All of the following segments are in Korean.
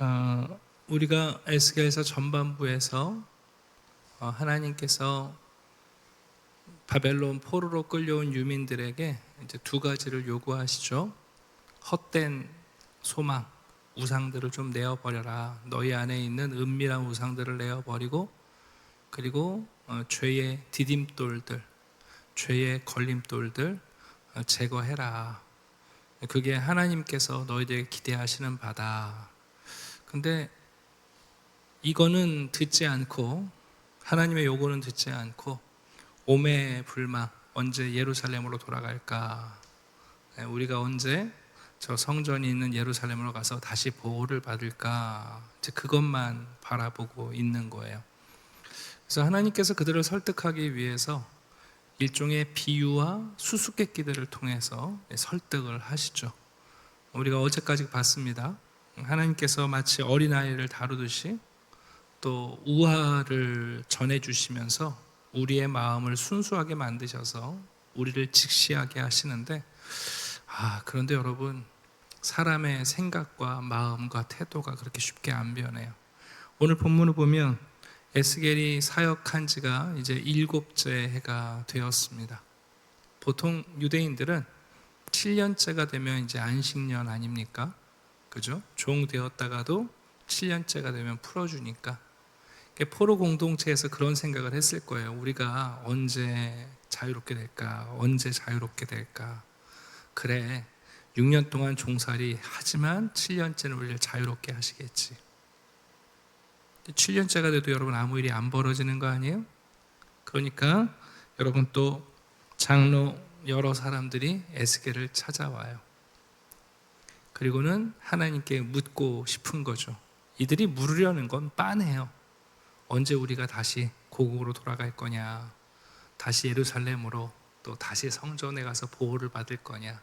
어, 우리가 에스겔서 전반부에서 어, 하나님께서 바벨론 포로로 끌려온 유민들에게 이제 두 가지를 요구하시죠. 헛된 소망, 우상들을 좀 내어 버려라. 너희 안에 있는 은밀한 우상들을 내어 버리고 그리고 어, 죄의 디딤돌들, 죄의 걸림돌들 어, 제거해라. 그게 하나님께서 너희들에게 기대하시는 바다. 근데 이거는 듣지 않고 하나님의 요구는 듣지 않고 오매 불망 언제 예루살렘으로 돌아갈까? 네, 우리가 언제 저 성전이 있는 예루살렘으로 가서 다시 보호를 받을까? 이제 그것만 바라보고 있는 거예요. 그래서 하나님께서 그들을 설득하기 위해서 일종의 비유와 수수께끼들을 통해서 설득을 하시죠. 우리가 어제까지 봤습니다. 하나님께서 마치 어린아이를 다루듯이 또 우화를 전해주시면서 우리의 마음을 순수하게 만드셔서 우리를 직시하게 하시는데 아 그런데 여러분 사람의 생각과 마음과 태도가 그렇게 쉽게 안 변해요. 오늘 본문을 보면 에스겔이 사역한 지가 이제 일곱째 해가 되었습니다. 보통 유대인들은 7년째가 되면 이제 안식년 아닙니까? 그죠? 종 되었다가도 7년째가 되면 풀어주니까 포로 공동체에서 그런 생각을 했을 거예요. 우리가 언제 자유롭게 될까? 언제 자유롭게 될까? 그래, 6년 동안 종살이 하지만 7년째는 우리를 자유롭게 하시겠지. 7년째가 돼도 여러분 아무 일이 안 벌어지는 거 아니에요? 그러니까 여러분 또 장로 여러 사람들이 에스겔을 찾아와요. 그리고는 하나님께 묻고 싶은 거죠. 이들이 물으려는 건 빤해요. 언제 우리가 다시 고국으로 돌아갈 거냐? 다시 예루살렘으로 또 다시 성전에 가서 보호를 받을 거냐?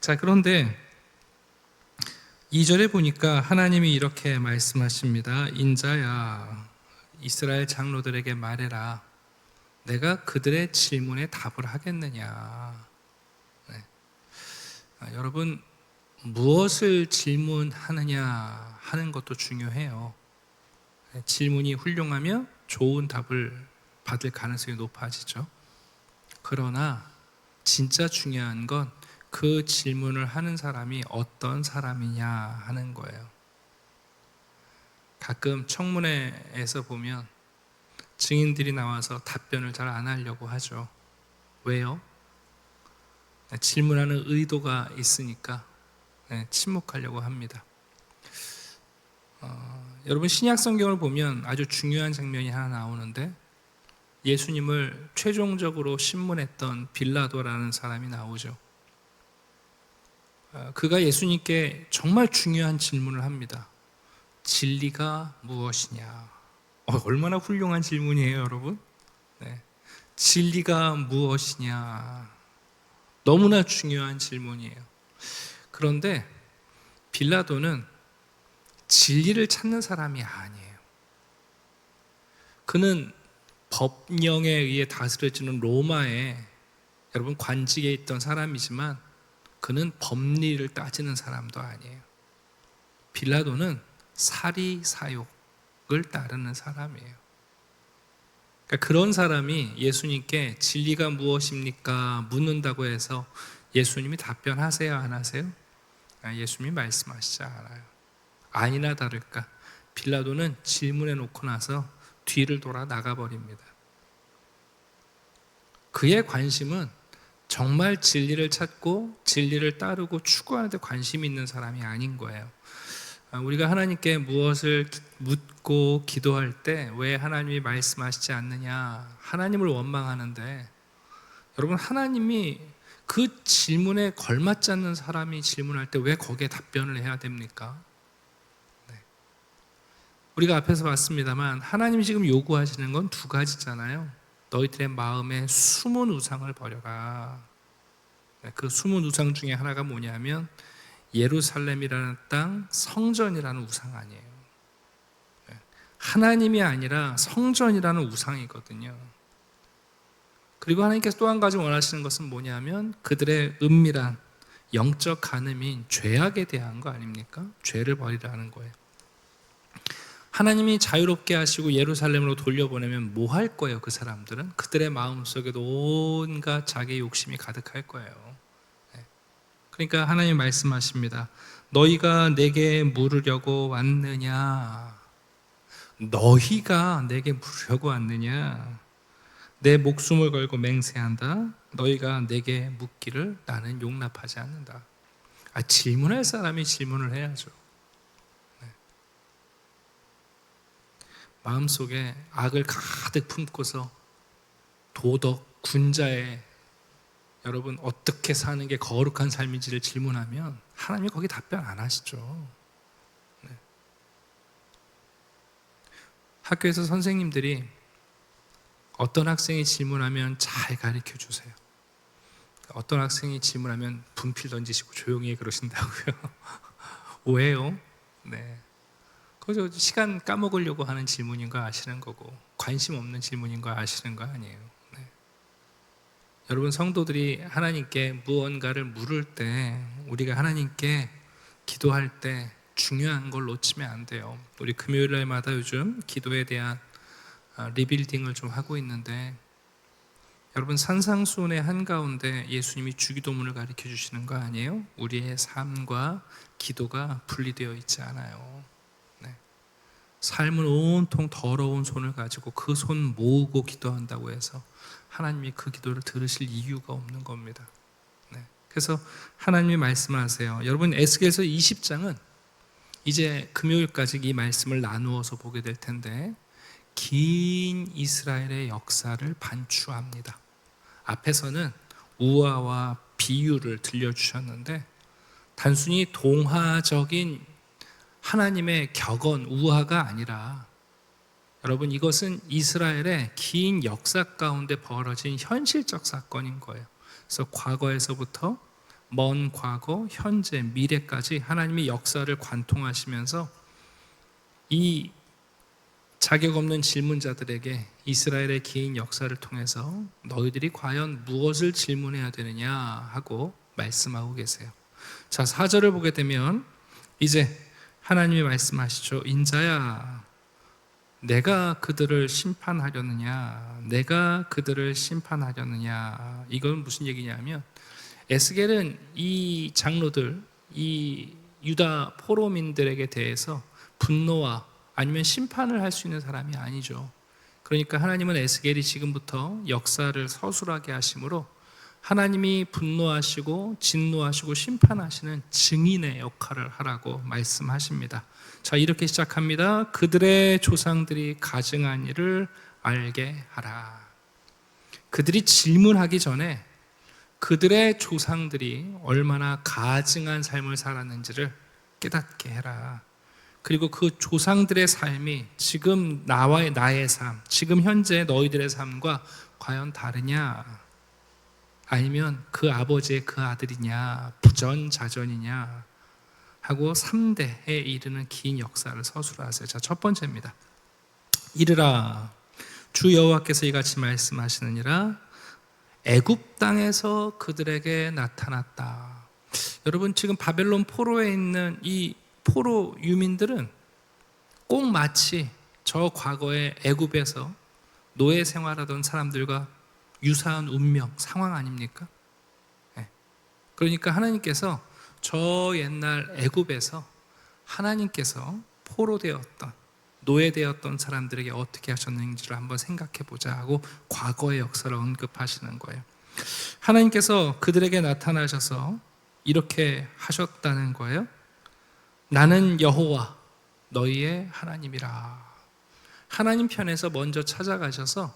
자, 그런데 2절에 보니까 하나님이 이렇게 말씀하십니다. 인자야, 이스라엘 장로들에게 말해라. 내가 그들의 질문에 답을 하겠느냐. 네. 아, 여러분, 무엇을 질문하느냐 하는 것도 중요해요. 네, 질문이 훌륭하면 좋은 답을 받을 가능성이 높아지죠. 그러나 진짜 중요한 건 그 질문을 하는 사람이 어떤 사람이냐 하는 거예요. 가끔 청문회에서 보면 증인들이 나와서 답변을 잘 안 하려고 하죠. 왜요? 네, 질문하는 의도가 있으니까 네, 침묵하려고 합니다. 어, 여러분 신약 성경을 보면 아주 중요한 장면이 하나 나오는데 예수님을 최종적으로 신문했던 빌라도라는 사람이 나오죠. 어, 그가 예수님께 정말 중요한 질문을 합니다. 진리가 무엇이냐? 어, 얼마나 훌륭한 질문이에요, 여러분? 네. 진리가 무엇이냐? 너무나 중요한 질문이에요. 그런데 빌라도는 진리를 찾는 사람이 아니에요. 그는 법령에 의해 다스려지는 로마에 여러분 관직에 있던 사람이지만 그는 법리를 따지는 사람도 아니에요. 빌라도는 사리 사욕을 따르는 사람이에요. 그러니까 그런 사람이 예수님께 진리가 무엇입니까? 묻는다고 해서 예수님이 답변하세요, 안 하세요? 아, 예수님이 말씀하시지 않아요. 아니나 다를까 빌라도는 질문해 놓고 나서 뒤를 돌아 나가 버립니다. 그의 관심은 정말 진리를 찾고 진리를 따르고 추구하는 데 관심이 있는 사람이 아닌 거예요. 아, 우리가 하나님께 무엇을 묻고 기도할 때 왜 하나님이 말씀하시지 않느냐? 하나님을 원망하는데 여러분 하나님이 그 질문에 걸맞지 않는 사람이 질문할 때 왜 거기에 답변을 해야 됩니까? 네. 우리가 앞에서 봤습니다만 하나님이 지금 요구하시는 건 두 가지잖아요. 너희들의 마음에 숨은 우상을 버려라. 네, 그 숨은 우상 중에 하나가 뭐냐면 예루살렘이라는 땅 성전이라는 우상 아니에요. 네, 하나님이 아니라 성전이라는 우상이거든요. 그리고 하나님께서 또 한 가지 원하시는 것은 뭐냐면 그들의 은밀한 영적 간음인 죄악에 대한 거 아닙니까? 죄를 버리라는 거예요. 하나님이 자유롭게 하시고 예루살렘으로 돌려보내면 뭐 할 거예요? 그 사람들은 그들의 마음 속에도 온갖 자기 욕심이 가득할 거예요. 네. 그러니까 하나님 말씀하십니다. 너희가 내게 물으려고 왔느냐? 너희가 내게 물으려고 왔느냐? 내 목숨을 걸고 맹세한다. 너희가 내게 묻기를 나는 용납하지 않는다. 아, 질문할 사람이 질문을 해야죠. 네. 마음속에 악을 가득 품고서 도덕 군자의 여러분 어떻게 사는 게 거룩한 삶인지를 질문하면 하나님이 거기 답변 안 하시죠. 네. 학교에서 선생님들이 어떤 학생이 질문하면 잘 가르쳐 주세요. 어떤 학생이 질문하면 분필 던지시고 조용히 그러신다고요. 오해요. 네. 그저 시간 까먹으려고 하는 질문인 거 아시는 거고 관심 없는 질문인 거 아시는 거 아니에요. 네. 여러분 성도들이 하나님께 무언가를 물을 때 우리가 하나님께 기도할 때 중요한 걸 놓치면 안 돼요. 우리 금요일 날마다 요즘 기도에 대한 아, 리빌딩을 좀 하고 있는데 여러분 산상수훈의 한가운데 예수님이 주기도문을 가르쳐 주시는 거 아니에요? 우리의 삶과 기도가 분리되어 있지 않아요. 네. 삶은 온통 더러운 손을 가지고 그 손 모으고 기도한다고 해서 하나님이 그 기도를 들으실 이유가 없는 겁니다. 네. 그래서 하나님이 말씀하세요. 여러분 에스겔서 20장은 이제 금요일까지 이 말씀을 나누어서 보게 될 텐데 긴 이스라엘의 역사를 반추합니다. 앞에서는 우화와 비유를 들려주셨는데 단순히 동화적인 하나님의 격언, 우화가 아니라 여러분 이것은 이스라엘의 긴 역사 가운데 벌어진 현실적 사건인 거예요. 그래서 과거에서부터 먼 과거, 현재, 미래까지 하나님의 역사를 관통하시면서 이 자격 없는 질문자들에게 이스라엘의 긴 역사를 통해서 너희들이 과연 무엇을 질문해야 되느냐 하고 말씀하고 계세요. 자, 4절을 보게 되면 이제 하나님이 말씀하시죠. 인자야, 내가 그들을 심판하려느냐? 내가 그들을 심판하려느냐? 이건 무슨 얘기냐면 에스겔은 이 장로들, 이 유다 포로민들에게 대해서 분노와 아니면 심판을 할 수 있는 사람이 아니죠. 그러니까 하나님은 에스겔이 지금부터 역사를 서술하게 하심으로 하나님이 분노하시고 진노하시고 심판하시는 증인의 역할을 하라고 말씀하십니다. 자, 이렇게 시작합니다. 그들의 조상들이 가증한 일을 알게 하라. 그들이 질문하기 전에 그들의 조상들이 얼마나 가증한 삶을 살았는지를 깨닫게 해라. 그리고 그 조상들의 삶이 지금 나와의 나의 삶, 지금 현재 너희들의 삶과 과연 다르냐? 아니면 그 아버지의 그 아들이냐, 부전자전이냐 하고 3대에 이르는 긴 역사를 서술하세요. 자, 첫 번째입니다. 이르라 주 여호와께서 이같이 말씀하시느니라 애굽 땅에서 그들에게 나타났다. 여러분 지금 바벨론 포로에 있는 이 포로 유민들은 꼭 마치 저 과거의 애굽에서 노예 생활하던 사람들과 유사한 운명 상황 아닙니까? 네. 그러니까 하나님께서 저 옛날 애굽에서 하나님께서 포로 되었던 노예 되었던 사람들에게 어떻게 하셨는지를 한번 생각해 보자 하고 과거의 역사를 언급하시는 거예요. 하나님께서 그들에게 나타나셔서 이렇게 하셨다는 거예요. 나는 여호와 너희의 하나님이라. 하나님 편에서 먼저 찾아가셔서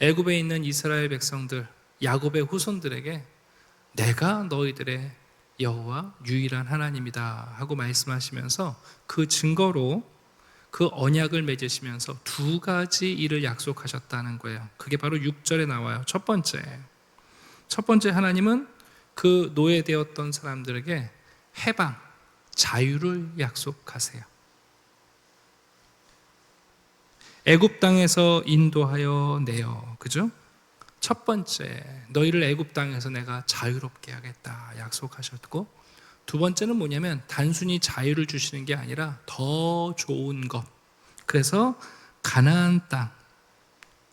애굽에 있는 이스라엘 백성들, 야곱의 후손들에게 내가 너희들의 여호와 유일한 하나님이다 하고 말씀하시면서 그 증거로 그 언약을 맺으시면서 두 가지 일을 약속하셨다는 거예요. 그게 바로 6절에 나와요. 첫 번째. 첫 번째 하나님은 그 노예되었던 사람들에게 해방, 자유를 약속하세요. 애굽 땅에서 인도하여 내어 그죠? 첫 번째, 너희를 애굽 땅에서 내가 자유롭게 하겠다 약속하셨고 두 번째는 뭐냐면 단순히 자유를 주시는 게 아니라 더 좋은 것. 그래서 가나안 땅,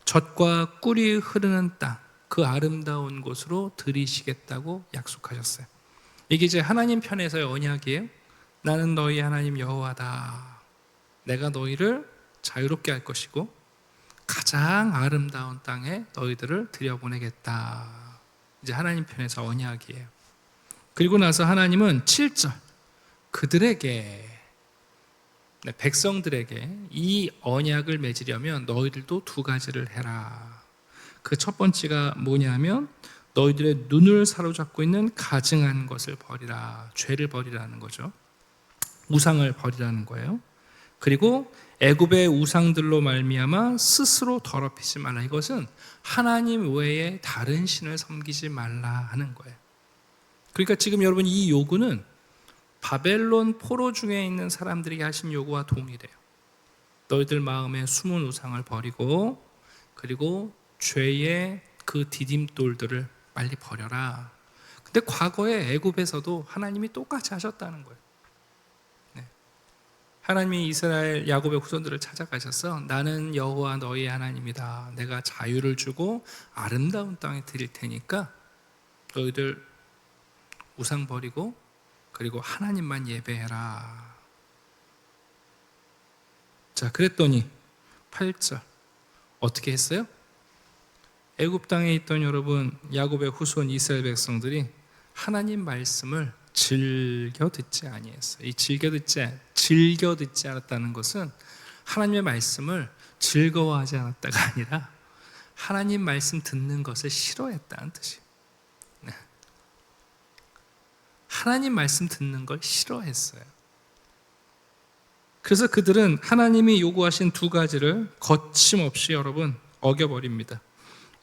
젖과 꿀이 흐르는 땅, 그 아름다운 곳으로 들이시겠다고 약속하셨어요. 이게 이제 하나님 편에서의 언약이에요. 나는 너희 하나님 여호와다. 내가 너희를 자유롭게 할 것이고 가장 아름다운 땅에 너희들을 들여보내겠다. 이제 하나님 편에서 언약이에요. 그리고 나서 하나님은 7절 그들에게 네, 백성들에게 이 언약을 맺으려면 너희들도 두 가지를 해라. 그 첫 번째가 뭐냐면 너희들의 눈을 사로잡고 있는 가증한 것을 버리라. 죄를 버리라는 거죠. 우상을 버리라는 거예요. 그리고 애굽의 우상들로 말미암아 스스로 더럽히지 말라. 이것은 하나님 외에 다른 신을 섬기지 말라 하는 거예요. 그러니까 지금 여러분 이 요구는 바벨론 포로 중에 있는 사람들에게 하신 요구와 동일해요. 너희들 마음에 숨은 우상을 버리고 그리고 죄의 그 디딤돌들을 빨리 버려라. 근데 과거에 애굽에서도 하나님이 똑같이 하셨다는 거예요. 네. 하나님이 이스라엘 야곱의 후손들을 찾아가셔서 나는 여호와 너희 하나님이다. 내가 자유를 주고 아름다운 땅에 드릴 테니까 너희들 우상 버리고 그리고 하나님만 예배해라. 자, 그랬더니 8절 어떻게 했어요? 애굽 땅에 있던 여러분 야곱의 후손 이스라엘 백성들이 하나님 말씀을 즐겨 듣지 아니했어요. 이 즐겨 듣지 즐겨 듣지 않았다는 것은 하나님의 말씀을 즐거워하지 않았다가 아니라 하나님 말씀 듣는 것을 싫어했다는 뜻이에요. 네. 하나님 말씀 듣는 걸 싫어했어요. 그래서 그들은 하나님이 요구하신 두 가지를 거침없이 여러분 어겨버립니다.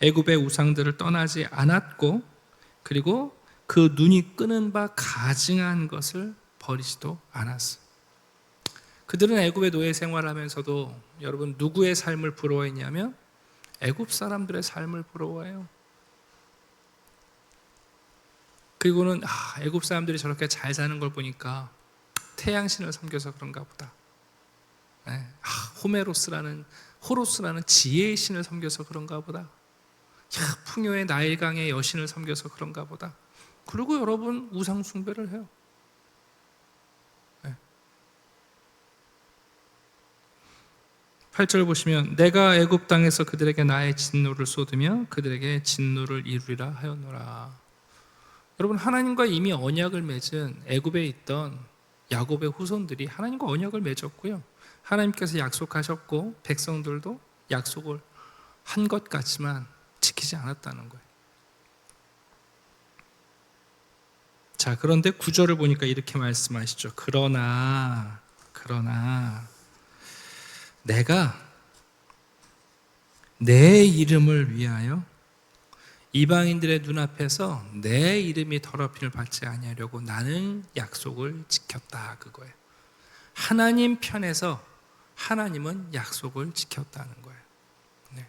애굽의 우상들을 떠나지 않았고 그리고 그 눈이 끄는 바 가증한 것을 버리지도 않았어요. 그들은 애굽의 노예 생활하면서도 여러분 누구의 삶을 부러워했냐면 애굽 사람들의 삶을 부러워해요. 그리고는 아, 애굽 사람들이 저렇게 잘 사는 걸 보니까 태양신을 섬겨서 그런가 보다. 네. 아, 호메로스라는 호로스라는 지혜의 신을 섬겨서 그런가 보다. 야, 풍요의 나일강의 여신을 섬겨서 그런가 보다. 그리고 여러분 우상 숭배를 해요. 네. 8절 보시면 내가 애굽 땅에서 그들에게 나의 진노를 쏟으며 그들에게 진노를 이루리라 하였노라. 여러분 하나님과 이미 언약을 맺은 애굽에 있던 야곱의 후손들이 하나님과 언약을 맺었고요. 하나님께서 약속하셨고 백성들도 약속을 한 것 같지만 지키지 않았다는 거예요. 자, 그런데 구절을 보니까 이렇게 말씀하시죠. 그러나, 그러나, 내가 내 이름을 위하여 이방인들의 눈앞에서 내 이름이 더럽힘을 받지 아니하려고 나는 약속을 지켰다 그거예요. 하나님 편에서 하나님은 약속을 지켰다는 거예요. 네.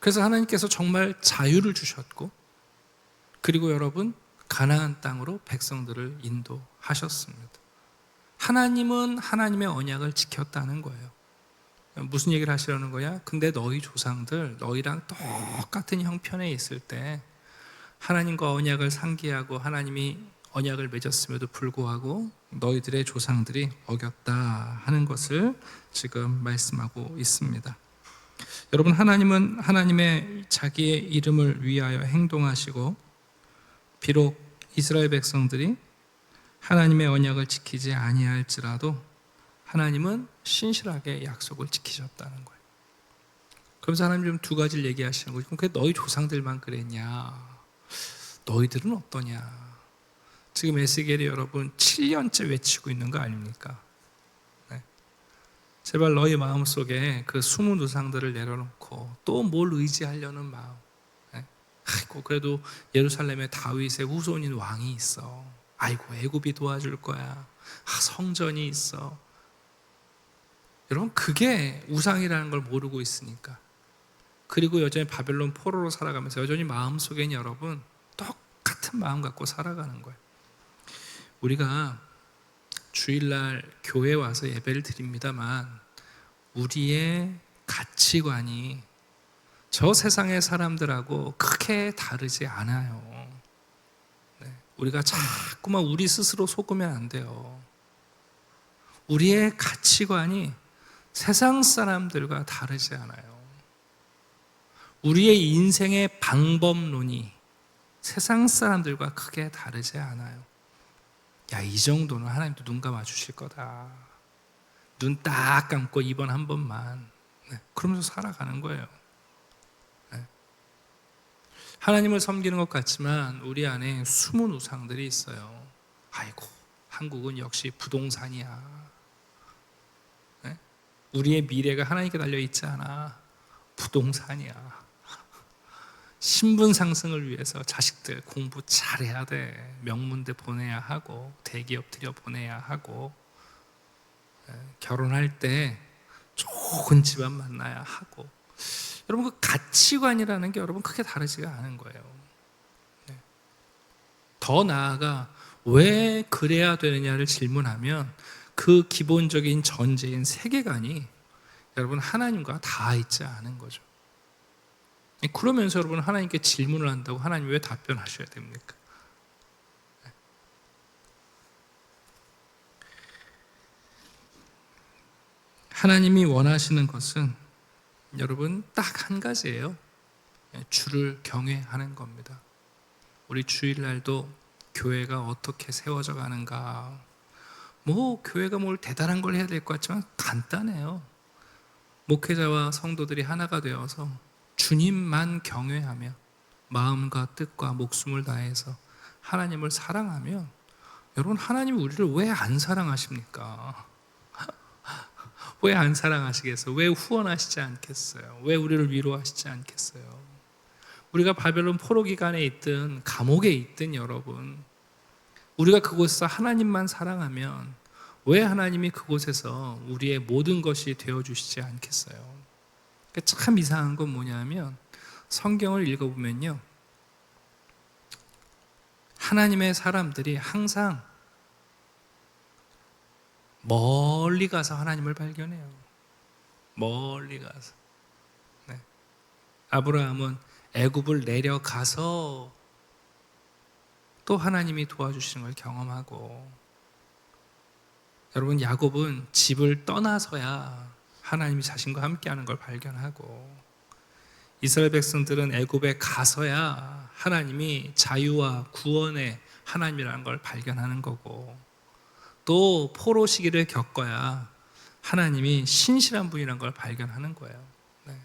그래서 하나님께서 정말 자유를 주셨고 그리고 여러분 가나안 땅으로 백성들을 인도하셨습니다. 하나님은 하나님의 언약을 지켰다는 거예요. 무슨 얘기를 하시려는 거야? 근데 너희 조상들 너희랑 똑같은 형편에 있을 때 하나님과 언약을 상기하고 하나님이 언약을 맺었음에도 불구하고 너희들의 조상들이 어겼다 하는 것을 지금 말씀하고 있습니다. 여러분 하나님은 하나님의 자기의 이름을 위하여 행동하시고 비록 이스라엘 백성들이 하나님의 언약을 지키지 아니할지라도 하나님은 신실하게 약속을 지키셨다는 거예요. 그러면서 하나님 좀두 가지를 얘기하시는 거죠. 그럼 너희 조상들만 그랬냐? 너희들은 어떠냐? 지금 에스겔이 여러분 7년째 외치고 있는 거 아닙니까? 네. 제발 너희 마음 속에 그 숨은 우상들을 내려놓고 또 뭘 의지하려는 마음. 네. 아이고 그래도 예루살렘에 다윗의 후손인 왕이 있어. 아이고 애굽이 도와줄 거야. 아, 성전이 있어. 여러분 그게 우상이라는 걸 모르고 있으니까 그리고 여전히 바벨론 포로로 살아가면서 여전히 마음속에는 여러분 똑같은 마음 갖고 살아가는 거예요. 우리가 주일날 교회 와서 예배를 드립니다만 우리의 가치관이 저 세상의 사람들하고 크게 다르지 않아요. 네, 우리가 자꾸만 우리 스스로 속으면 안 돼요. 우리의 가치관이 세상 사람들과 다르지 않아요. 우리의 인생의 방법론이 세상 사람들과 크게 다르지 않아요. 야, 이 정도는 하나님도 눈 감아 주실 거다. 눈 딱 감고 이번 한 번만. 네, 그러면서 살아가는 거예요. 네. 하나님을 섬기는 것 같지만 우리 안에 숨은 우상들이 있어요. 아이고, 한국은 역시 부동산이야. 네? 우리의 미래가 하나님께 달려 있지 않아. 부동산이야. 신분 상승을 위해서 자식들 공부 잘해야 돼. 명문대 보내야 하고 대기업 들여 보내야 하고 에, 결혼할 때 좋은 집안 만나야 하고 여러분 그 가치관이라는 게 여러분 크게 다르지가 않은 거예요. 네. 더 나아가 왜 그래야 되느냐를 질문하면 그 기본적인 전제인 세계관이 여러분 하나님과 다 있지 않은 거죠. 그러면서 여러분 하나님께 질문을 한다고 하나님 왜 답변하셔야 됩니까? 하나님이 원하시는 것은 여러분 딱 한 가지예요. 주를 경외하는 겁니다. 우리 주일날도 교회가 어떻게 세워져 가는가. 뭐 교회가 뭘 대단한 걸 해야 될 것 같지만 간단해요. 목회자와 성도들이 하나가 되어서 주님만 경외하며 마음과 뜻과 목숨을 다해서 하나님을 사랑하면 여러분 하나님 우리를 왜 안 사랑하십니까? 왜 안 사랑하시겠어요? 왜 후원하시지 않겠어요? 왜 우리를 위로하시지 않겠어요? 우리가 바벨론 포로 기간에 있든 감옥에 있든 여러분 우리가 그곳에서 하나님만 사랑하면 왜 하나님이 그곳에서 우리의 모든 것이 되어 주시지 않겠어요? 그러니까 참 이상한 건 뭐냐면 성경을 읽어보면요. 하나님의 사람들이 항상 멀리 가서 하나님을 발견해요. 멀리 가서. 네. 아브라함은 애굽을 내려가서 또 하나님이 도와주시는 걸 경험하고 여러분 야곱은 집을 떠나서야 하나님이 자신과 함께하는 걸 발견하고 이스라엘 백성들은 애굽에 가서야 하나님이 자유와 구원의 하나님이라는 걸 발견하는 거고 또 포로 시기를 겪어야 하나님이 신실한 분이라는 걸 발견하는 거예요. 네.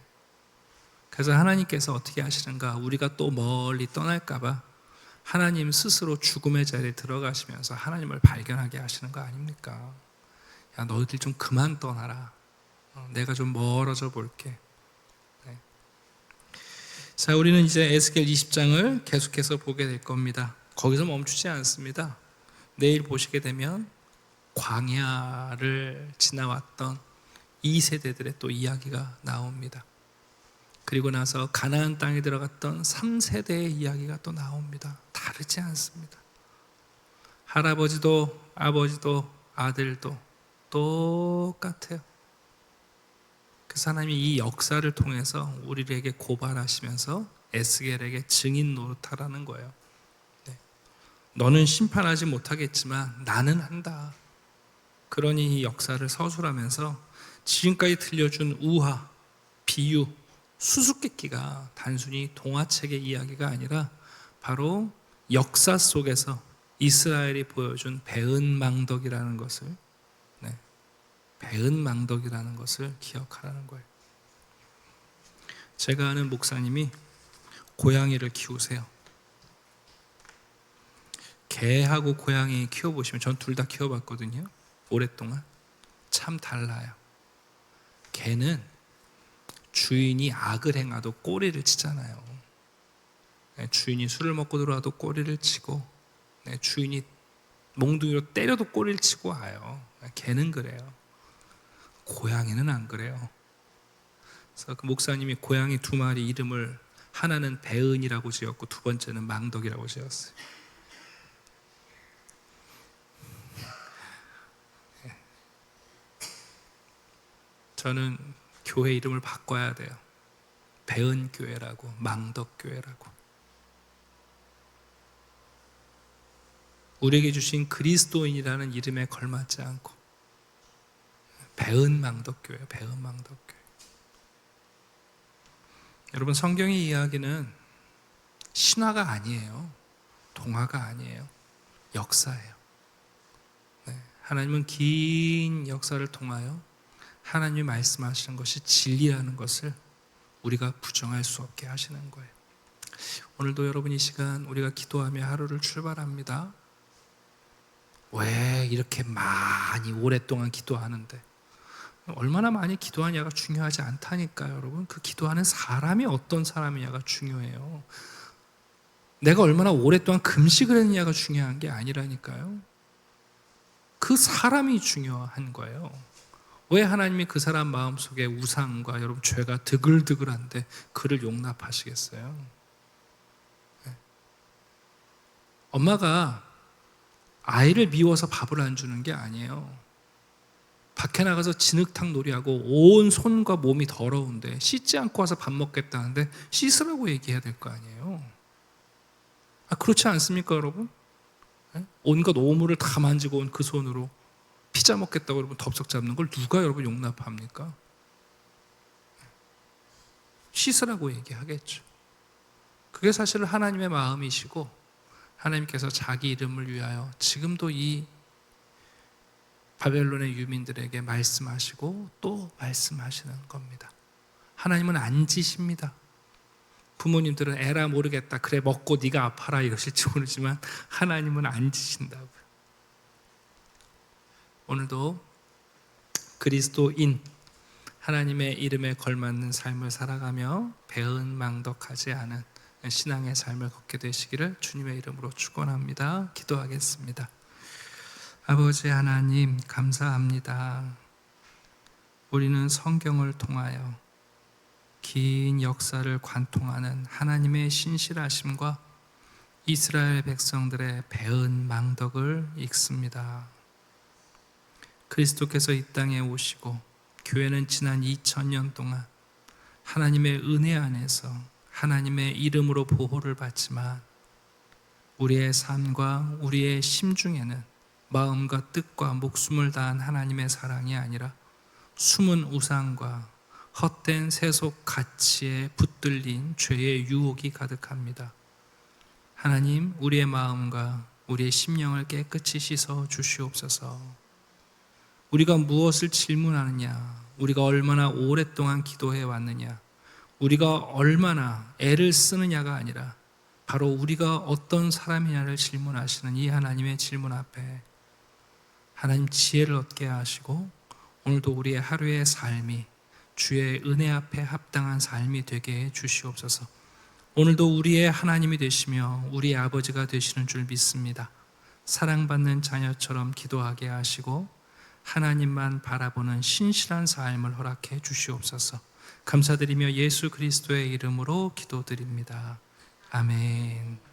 그래서 하나님께서 어떻게 하시는가? 우리가 또 멀리 떠날까봐 하나님 스스로 죽음의 자리에 들어가시면서 하나님을 발견하게 하시는 거 아닙니까? 야, 너희들 좀 그만 떠나라. 어, 내가 좀 멀어져 볼게. 네. 자, 우리는 이제 에스겔 20장을 계속해서 보게 될 겁니다. 거기서 멈추지 않습니다. 내일 보시게 되면 광야를 지나왔던 이 세대들의 또 이야기가 나옵니다. 그리고 나서 가나안 땅에 들어갔던 3세대의 이야기가 또 나옵니다. 다르지 않습니다. 할아버지도 아버지도 아들도 똑같아요. 그 하나님이 이 역사를 통해서 우리에게 고발하시면서 에스겔에게 증인 노릇하라는 거예요. 네. 너는 심판하지 못하겠지만 나는 한다. 그러니 이 역사를 서술하면서 지금까지 들려준 우화, 비유, 수수께끼가 단순히 동화책의 이야기가 아니라 바로 역사 속에서 이스라엘이 보여준 배은망덕이라는 것을 배은망덕이라는 것을 기억하라는 거예요. 제가 아는 목사님이 고양이를 키우세요. 개하고 고양이 키워보시면 전 둘 다 키워봤거든요. 오랫동안. 참 달라요. 개는 주인이 악을 행하도 꼬리를 치잖아요. 네, 주인이 술을 먹고 들어와도 꼬리를 치고, 네, 주인이 몽둥이로 때려도 꼬리를 치고 와요. 개는 그래요. 고양이는 안 그래요. 그래서 그 목사님이 고양이 두 마리 이름을 하나는 배은이라고 지었고 두 번째는 망덕이라고 지었어요. 저는 교회 이름을 바꿔야 돼요. 배은 교회라고 망덕 교회라고. 우리에게 주신 그리스도인이라는 이름에 걸맞지 않고 배은 망덕 교회, 배은 망덕 교회. 여러분 성경의 이야기는 신화가 아니에요. 동화가 아니에요. 역사예요. 네, 하나님은 긴 역사를 통하여 하나님이 말씀하시는 것이 진리라는 것을 우리가 부정할 수 없게 하시는 거예요. 오늘도 여러분 이 시간 우리가 기도하며 하루를 출발합니다. 왜 이렇게 많이 오랫동안 기도하는데 얼마나 많이 기도하냐가 중요하지 않다니까요, 여러분. 그 기도하는 사람이 어떤 사람이냐가 중요해요. 내가 얼마나 오랫동안 금식을 했느냐가 중요한 게 아니라니까요. 그 사람이 중요한 거예요. 왜 하나님이 그 사람 마음속에 우상과 여러분 죄가 드글드글한데 그를 용납하시겠어요? 네. 엄마가 아이를 미워서 밥을 안 주는 게 아니에요. 밖에 나가서 진흙탕 놀이하고 온 손과 몸이 더러운데 씻지 않고 와서 밥 먹겠다는데 씻으라고 얘기해야 될 거 아니에요. 아, 그렇지 않습니까, 여러분? 네? 온갖 오물을 다 만지고 온 그 손으로 피자 먹겠다고 여러분 덥석 잡는 걸 누가 여러분 용납합니까? 씻으라고 얘기하겠죠. 그게 사실 하나님의 마음이시고 하나님께서 자기 이름을 위하여 지금도 이 바벨론의 유민들에게 말씀하시고 또 말씀하시는 겁니다. 하나님은 안 지십니다. 부모님들은 에라 모르겠다. 그래 먹고 네가 아파라 이러실지 모르지만 하나님은 안 지신다고요. 오늘도 그리스도인 하나님의 이름에 걸맞는 삶을 살아가며 배은망덕하지 않은 신앙의 삶을 걷게 되시기를 주님의 이름으로 축원합니다. 기도하겠습니다. 아버지 하나님 감사합니다. 우리는 성경을 통하여 긴 역사를 관통하는 하나님의 신실하심과 이스라엘 백성들의 배은 망덕을 읽습니다. 그리스도께서 이 땅에 오시고 교회는 지난 2000년 동안 하나님의 은혜 안에서 하나님의 이름으로 보호를 받지만 우리의 삶과 우리의 심중에는 마음과 뜻과 목숨을 다한 하나님의 사랑이 아니라 숨은 우상과 헛된 세속 가치에 붙들린 죄의 유혹이 가득합니다. 하나님, 우리의 마음과 우리의 심령을 깨끗이 씻어 주시옵소서. 우리가 무엇을 질문하느냐, 우리가 얼마나 오랫동안 기도해 왔느냐, 우리가 얼마나 애를 쓰느냐가 아니라 바로 우리가 어떤 사람이냐를 질문하시는 이 하나님의 질문 앞에 하나님 지혜를 얻게 하시고 오늘도 우리의 하루의 삶이 주의 은혜 앞에 합당한 삶이 되게 해 주시옵소서. 오늘도 우리의 하나님이 되시며 우리의 아버지가 되시는 줄 믿습니다. 사랑받는 자녀처럼 기도하게 하시고 하나님만 바라보는 신실한 삶을 허락해 주시옵소서. 감사드리며 예수 그리스도의 이름으로 기도드립니다. 아멘.